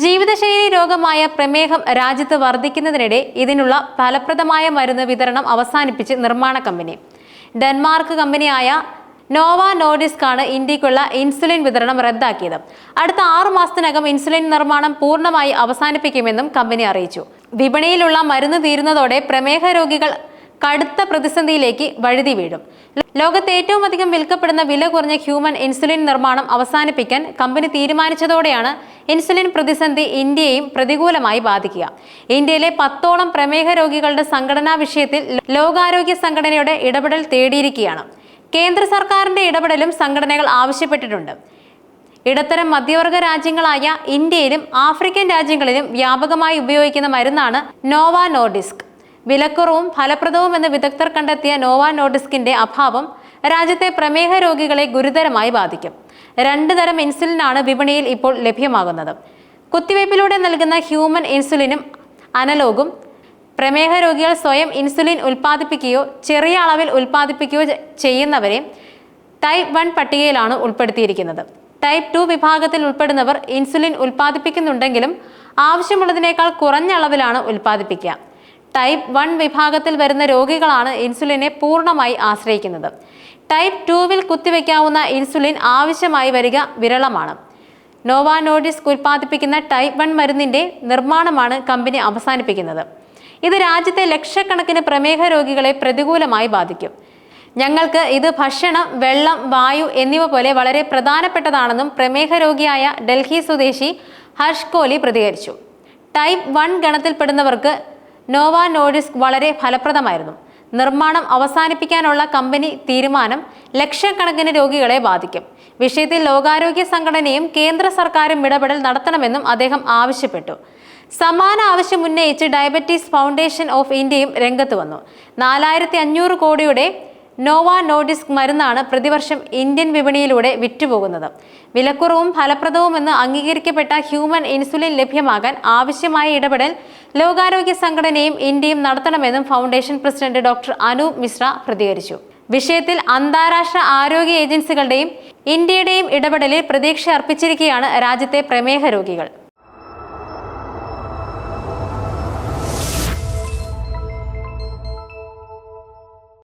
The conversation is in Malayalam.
ജീവിതശൈലി രോഗമായ പ്രമേഹം രാജ്യത്ത് വർദ്ധിക്കുന്നതിനിടെ ഇതിനുള്ള ഫലപ്രദമായ മരുന്ന് വിതരണം അവസാനിപ്പിച്ച് നിർമ്മാണ കമ്പനി. ഡെൻമാർക്ക് കമ്പനിയായ നോവ നോഡിസ്ക് ആണ് ഇന്ത്യക്കുള്ള ഇൻസുലിൻ വിതരണം റദ്ദാക്കിയത്. അടുത്ത ആറു മാസത്തിനകം ഇൻസുലിൻ നിർമ്മാണം പൂർണമായി അവസാനിപ്പിക്കുമെന്നും കമ്പനി അറിയിച്ചു. വിപണിയിലുള്ള മരുന്ന് തീരുന്നതോടെ പ്രമേഹ രോഗികൾ കടുത്ത പ്രതിസന്ധിയിലേക്ക് വഴുതി വീഴും. ലോകത്ത് ഏറ്റവും അധികം വിൽക്കപ്പെടുന്ന വില കുറഞ്ഞ ഹ്യൂമൻ ഇൻസുലിൻ നിർമ്മാണം അവസാനിപ്പിക്കാൻ കമ്പനി തീരുമാനിച്ചതോടെയാണ് ഇൻസുലിൻ പ്രതിസന്ധി ഇന്ത്യയെയും പ്രതികൂലമായി ബാധിക്കുക. ഇന്ത്യയിലെ പത്തോളം പ്രമേഹ രോഗികളുടെ സംഘടനാ വിഷയത്തിൽ ലോകാരോഗ്യ സംഘടനയുടെ ഇടപെടൽ തേടിയിരിക്കുകയാണ്. കേന്ദ്ര സർക്കാരിന്റെ ഇടപെടലും സംഘടനകൾ ആവശ്യപ്പെട്ടിട്ടുണ്ട്. ഇടത്തരം മധ്യവർഗ രാജ്യങ്ങളായ ഇന്ത്യയിലും ആഫ്രിക്കൻ രാജ്യങ്ങളിലും വ്യാപകമായി ഉപയോഗിക്കുന്ന മരുന്നാണ് നോവ വിലക്കുറവും ഫലപ്രദവും എന്ന് വിദഗ്ധർ കണ്ടെത്തിയ നോവ നോഡിസ്കിന്റെ അഭാവം രാജ്യത്തെ പ്രമേഹ രോഗികളെ ഗുരുതരമായി ബാധിക്കും. രണ്ട് തരം ഇൻസുലിനാണ് വിപണിയിൽ ഇപ്പോൾ ലഭ്യമാകുന്നത്. കുത്തിവയ്പ്പിലൂടെ നൽകുന്ന ഹ്യൂമൻ ഇൻസുലിനും അനലോഗും പ്രമേഹ രോഗികൾ സ്വയം ഇൻസുലിൻ ഉൽപ്പാദിപ്പിക്കുകയോ ചെറിയ അളവിൽ ഉൽപ്പാദിപ്പിക്കുകയോ ചെയ്യുന്നവരെ ടൈപ്പ് വൺ പട്ടികയിലാണ് ഉൾപ്പെടുത്തിയിരിക്കുന്നത്. ടൈപ്പ് ടു വിഭാഗത്തിൽ ഉൾപ്പെടുന്നവർ ഇൻസുലിൻ ഉൽപ്പാദിപ്പിക്കുന്നുണ്ടെങ്കിലും ആവശ്യമുള്ളതിനേക്കാൾ കുറഞ്ഞ അളവിലാണ് ഉൽപ്പാദിപ്പിക്കുക. ടൈപ്പ് വൺ വിഭാഗത്തിൽ വരുന്ന രോഗികളാണ് ഇൻസുലിനെ പൂർണമായി ആശ്രയിക്കുന്നത്. ടൈപ്പ് ടൂവിൽ കുത്തിവെക്കാവുന്ന ഇൻസുലിൻ ആവശ്യമായി വരിക വിരളമാണ്. നോവാനോഡിസ്ക് ഉൽപ്പാദിപ്പിക്കുന്ന ടൈപ്പ് വൺ മരുന്നിന്റെ നിർമ്മാണമാണ് കമ്പനി അവസാനിപ്പിക്കുന്നത്. ഇത് രാജ്യത്തെ ലക്ഷക്കണക്കിന് പ്രമേഹ രോഗികളെ പ്രതികൂലമായി ബാധിക്കും. ഞങ്ങൾക്ക് ഇത് ഭക്ഷണം വെള്ളം വായു എന്നിവ പോലെ വളരെ പ്രധാനപ്പെട്ടതാണെന്നും പ്രമേഹ രോഗിയായ ഡൽഹി സ്വദേശി ഹർഷ് കോലി പ്രതികരിച്ചു. ടൈപ്പ് വൺ ഗണത്തിൽപ്പെടുന്നവർക്ക് നോവ നോഡിസ്ക് വളരെ ഫലപ്രദമായിരുന്നു. നിർമ്മാണം അവസാനിപ്പിക്കാനുള്ള കമ്പനി തീരുമാനം ലക്ഷക്കണക്കിന് രോഗികളെ ബാധിക്കും. വിഷയത്തിൽ ലോകാരോഗ്യ സംഘടനയും കേന്ദ്ര സർക്കാരും ഇടപെടൽ നടത്തണമെന്നും അദ്ദേഹം ആവശ്യപ്പെട്ടു. സമാന ആവശ്യം ഉന്നയിച്ച് ഡയബറ്റീസ് ഫൗണ്ടേഷൻ ഓഫ് ഇന്ത്യയും രംഗത്ത് വന്നു. നാലായിരത്തി അഞ്ഞൂറ് കോടിയുടെ നോവ നോഡിസ്ക് മരുന്നാണ് പ്രതിവർഷം ഇന്ത്യൻ വിപണിയിലൂടെ വിറ്റുപോകുന്നത്. വിലക്കുറവും ഫലപ്രദവുമെന്ന് അംഗീകരിക്കപ്പെട്ട ഹ്യൂമൻ ഇൻസുലിൻ ലഭ്യമാകാൻ ആവശ്യമായ ഇടപെടൽ ലോകാരോഗ്യ സംഘടനയും ഇന്ത്യയും നടത്തണമെന്നും foundation president doctor Anoop Mishra പ്രതികരിച്ചു. വിഷയത്തിൽ അന്താരാഷ്ട്ര ആരോഗ്യ ഏജൻസികളുടെയും ഇന്ത്യയുടെയും ഇടപെടലിൽ പ്രതീക്ഷ അർപ്പിച്ചിരിക്കുകയാണ് രാജ്യത്തെ പ്രമേഹ രോഗികൾ.